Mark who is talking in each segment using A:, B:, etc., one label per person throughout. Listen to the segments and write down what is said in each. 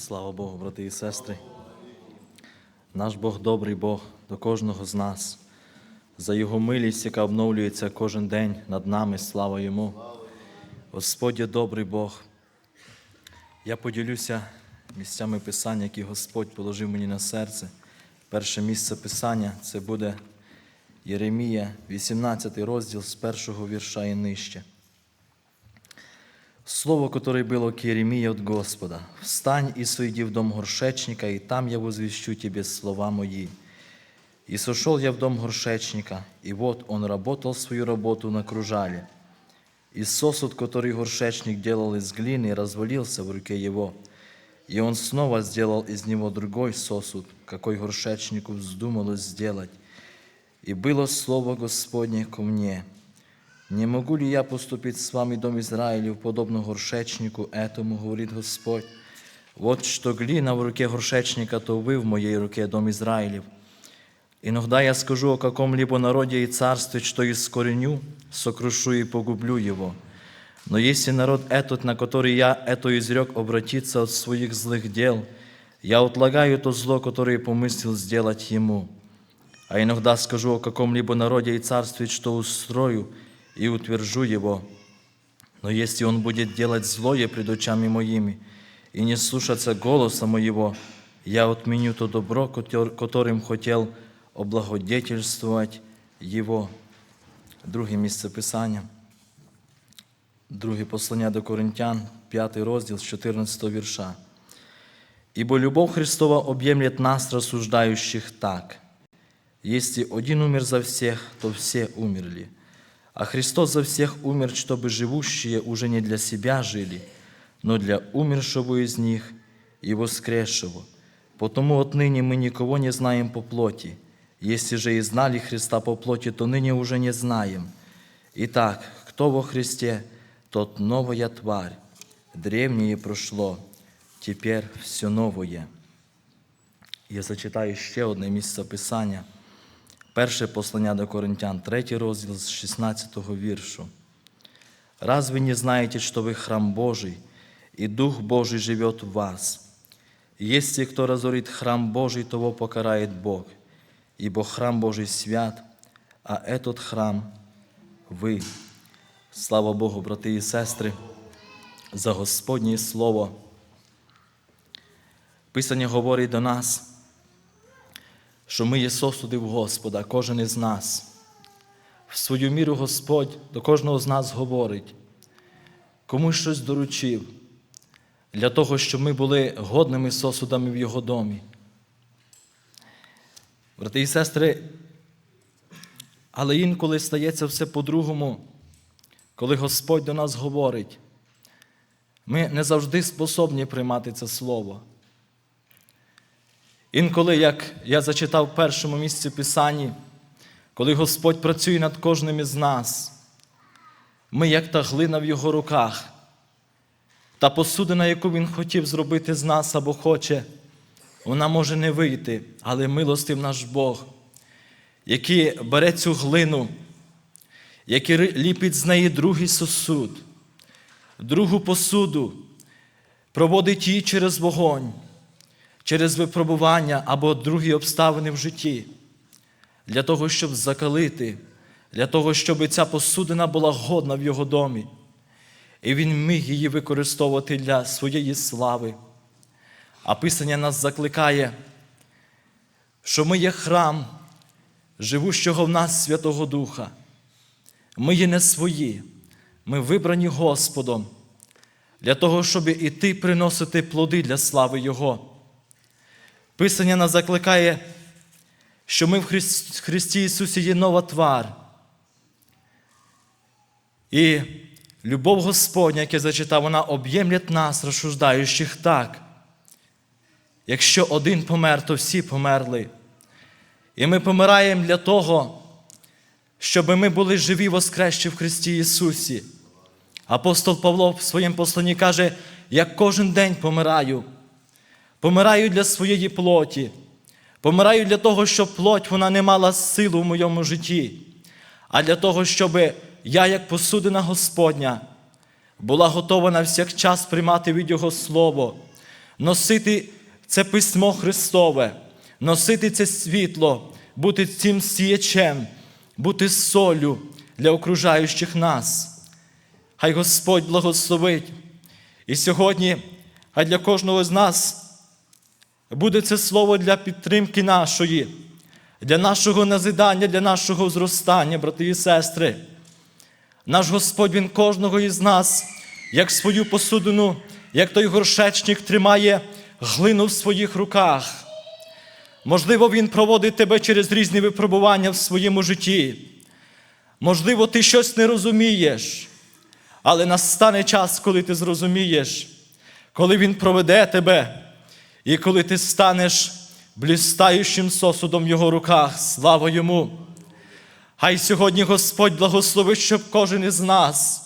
A: Слава Богу, брати і сестри. Наш Бог добрий Бог до кожного з нас. За Його милість, яка обновлюється кожен день над нами, слава Йому. Господь є добрий Бог. Я поділюся місцями Писання, які Господь положив мені на серце. Перше місце Писання це буде Єремія, 18 розділ з першого вірша і нижче. Слово, которое было к Еремии от Господа. «Встань и сойди в дом горшечника, и там я возвещу тебе слова мои». И сошел я в дом горшечника, и вот он работал свою работу на кружале. И сосуд, который горшечник делал из глины, развалился в руке его. И он снова сделал из него другой сосуд, какой горшечнику вздумалось сделать. И было слово Господне ко мне – не могу ли я поступить с вами, дом Израилев, подобно горшечнику этому, говорит Господь? Вот что глина в руке горшечника, то вы в моей руке, дом Израилев. Иногда я скажу о каком-либо народе и царстве, что искореню, сокрушу и погублю его. Но если народ этот, на который я это изрек, обратится от своих злых дел, я отлагаю то зло, которое помыслил сделать ему. А иногда скажу о каком-либо народе и царстве, что устрою, и утвержу его. Но если он будет делать злое пред очами моими и не слушаться голоса моего, я отменю то добро, котер- которым хотел облагодетельствовать его. Друге місце Писання. Друге послання до Коринтян, 5 розділ з 14 вірша. Ибо любовь Христова объемлет нас, рассуждающих так. Если один умер за всех, то все умерли. а Христос за всех умер, чтобы живущие уже не для себя жили, но для умершего из них и воскресшего. Потому отныне мы никого не знаем по плоти. Если же и знали Христа по плоти, то ныне уже не знаем. Итак, кто во Христе, тот новая тварь. Древнее прошло, теперь все новое. Я зачитаю ще одне місце Писання. Перше послання до Коринтян, третій розділ з 16 віршу. Разве не знаете, что вы храм Божий, и Дух Божий живет в вас? Если кто разорит храм Божий, того покарает Бог, ибо храм Божий свят, а этот храм – ви. Слава Богу, брати і сестри, за Господнє Слово. Писання говорить до нас – що ми є сосуди в Господа, кожен із нас. В свою міру Господь до кожного з нас говорить, комусь щось доручив для того, щоб ми були годними сосудами в Його домі. Брати і сестри, але інколи стається все по-другому, коли Господь до нас говорить, ми не завжди способні приймати це слово. Інколи, як я зачитав в першому місці Писанні, коли Господь працює над кожним із нас, ми, як та глина в Його руках, та посудина, яку Він хотів зробити з нас або хоче, вона може не вийти, але милостив наш Бог, який бере цю глину, який ліпить з неї другий сосуд, другу посуду, проводить її через вогонь через випробування або другі обставини в житті, для того, щоб закалити, для того, щоб ця посудина була годна в його домі, і він міг її використовувати для своєї слави. А Писання нас закликає, що ми є храм живущого в нас Святого Духа. Ми є не свої, ми вибрані Господом для того, щоб іти приносити плоди для слави Його. Писання нас закликає, що ми в Христі Ісусі є нова твар. І любов Господня, яке зачитав, вона об'ємлять нас, розсуждаючих так. Якщо один помер, то всі померли. І ми помираємо для того, щоб ми були живі воскрещі в Христі Ісусі. Апостол Павло в своєму посланні каже, я кожен день помираю. Помираю для своєї плоті. Помираю для того, щоб плоть вона не мала силу в моєму житті, а для того, щоб я, як посудина Господня, була готова на всякчас приймати від Його Слово, носити це письмо Христове, носити це світло, бути цим сіячем, бути солю для окружаючих нас. Хай Господь благословить. І сьогодні, хай для кожного з нас буде це слово для підтримки нашої, для нашого назидання, для нашого зростання, брати і сестри. Наш Господь Він кожного із нас, як свою посудину, як той горшечник тримає глину в своїх руках. Можливо, Він проводить тебе через різні випробування в своєму житті. Можливо, ти щось не розумієш, але настане час, коли ти зрозумієш, коли Він проведе тебе, і коли ти станеш блістаючим сосудом в Його руках. Слава Йому! Хай сьогодні Господь благословить, щоб кожен із нас,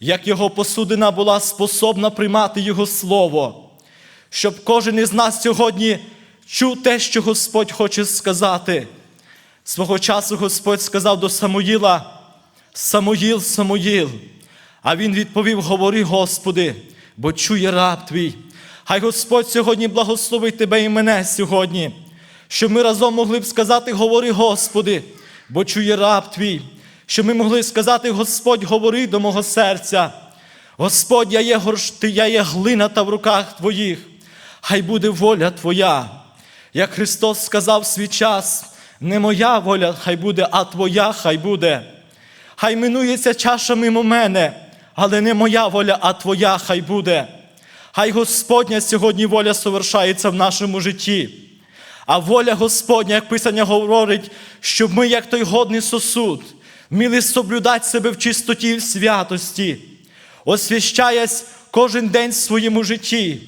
A: як Його посудина була способна приймати Його Слово, щоб кожен із нас сьогодні чув те, що Господь хоче сказати. Свого часу Господь сказав до Самуїла, Самуїл, Самуїл. А він відповів: Говори, Господи, бо чує раб твій. Хай Господь сьогодні благословить тебе і мене сьогодні, щоб ми разом могли б сказати, говори, Господи, бо чує раб твій, щоб ми могли сказати, Господь, говори до мого серця. Господь, я є горш, ти, я є глина та в руках твоїх, хай буде воля Твоя. Як Христос сказав свій час, не моя воля хай буде, а Твоя хай буде. Хай минується чаша мимо мене, але не моя воля, а Твоя хай буде. Хай Господня сьогодні воля совершається в нашому житті. А воля Господня, як Писання говорить, щоб ми, як той годний сосуд, вміли соблюдати себе в чистоті і в святості, освящаясь кожен день в своєму житті,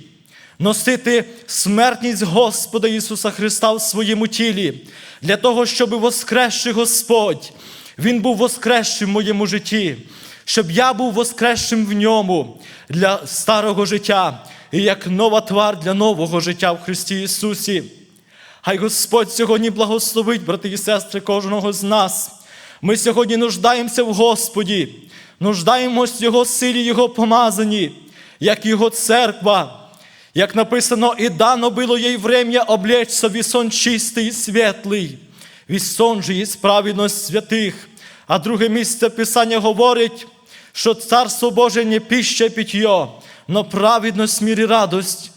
A: носити смертність Господа Ісуса Христа в своєму тілі, для того, щоб воскресший Господь, Він був воскресшим в моєму житті, щоб я був воскресшим в ньому для старого життя і як нова твар для нового життя в Христі Ісусі. Хай Господь сьогодні благословить, брати і сестри, кожного з нас. Ми сьогодні нуждаємося в Господі, нуждаємось в Його силі, Його помазанні, як Його церква. Як написано, і дано було їй врем'я в сон чистий і світлий, вісон же є праведність святих. А друге місце Писання говорить, що Царство Боже не і питье, но праведність, мір і радость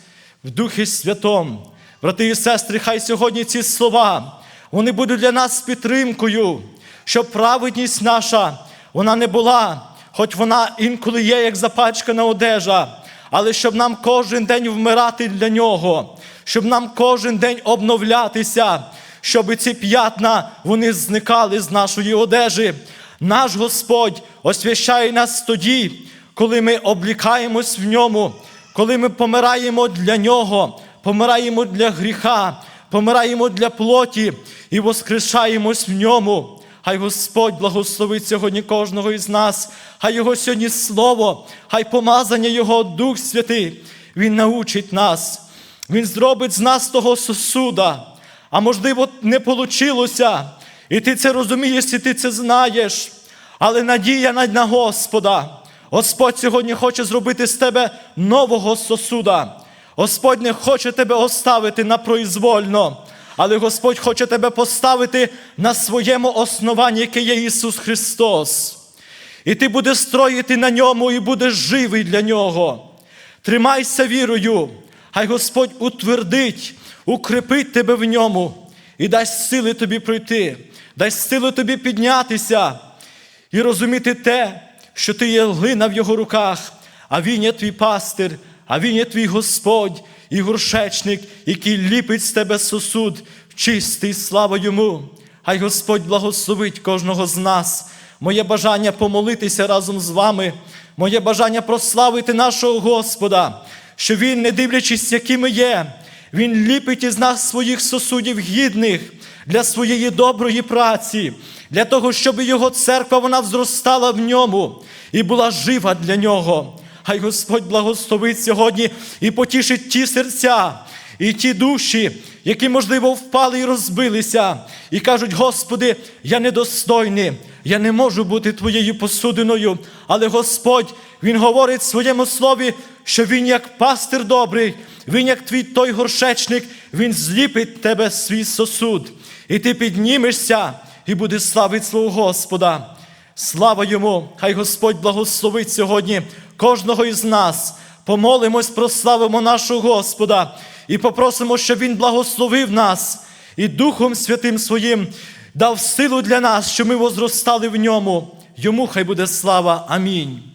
A: в Духі Святом. Брати і сестри, хай сьогодні ці слова вони будуть для нас підтримкою, щоб праведність наша вона не була, хоч вона інколи є, як запачкана одежа, але щоб нам кожен день вмирати для нього, щоб нам кожен день обновлятися, щоб ці п'ятна вони зникали з нашої одежі. Наш Господь освящає нас тоді, коли ми облікаємось в ньому, коли ми помираємо для нього, помираємо для гріха, помираємо для плоті і воскрешаємось в ньому. Хай Господь благословить сьогодні кожного із нас, хай Його сьогодні Слово, хай помазання Його Дух Святий, Він научить нас, Він зробить з нас того сосуда. А можливо, не вийшло. І ти це розумієш, і ти це знаєш. Але надія на- Господа. Господь сьогодні хоче зробити з тебе нового сосуда. Господь не хоче тебе оставити на произвольно, але Господь хоче тебе поставити на своєму основанні, яке є Ісус Христос. І ти будеш строїти на ньому і будеш живий для Нього. Тримайся вірою, хай Господь утвердить, укрепить тебе в ньому і дасть сили тобі пройти, дасть сили тобі піднятися і розуміти те, що ти є глина в його руках, а він є твій пастир, а він є твій Господь і горшечник, який ліпить з тебе сосуд, чистий, слава йому. Хай Господь благословить кожного з нас. Моє бажання помолитися разом з вами, моє бажання прославити нашого Господа, що Він, не дивлячись, які ми є, Він ліпить із нас своїх сосудів гідних для своєї доброї праці, для того, щоб його церква вона зростала в ньому і була жива для нього. Хай Господь благословить сьогодні і потішить ті серця, і ті душі, які, можливо, впали і розбилися, і кажуть: Господи, я недостойний, я не можу бути Твоєю посудиною. Але Господь, Він говорить в своєму слові,
B: що Він як пастир добрий, Він як твій той горшечник, Він зліпить тебе свій сосуд, і ти піднімешся і буде славити свого Господа. Слава йому! Хай Господь благословить сьогодні кожного із нас. Помолимось, прославимо нашого Господа і попросимо, щоб Він благословив нас і Духом Святим Своїм дав силу для нас, щоб ми возростали в ньому. Йому хай буде слава. Амінь.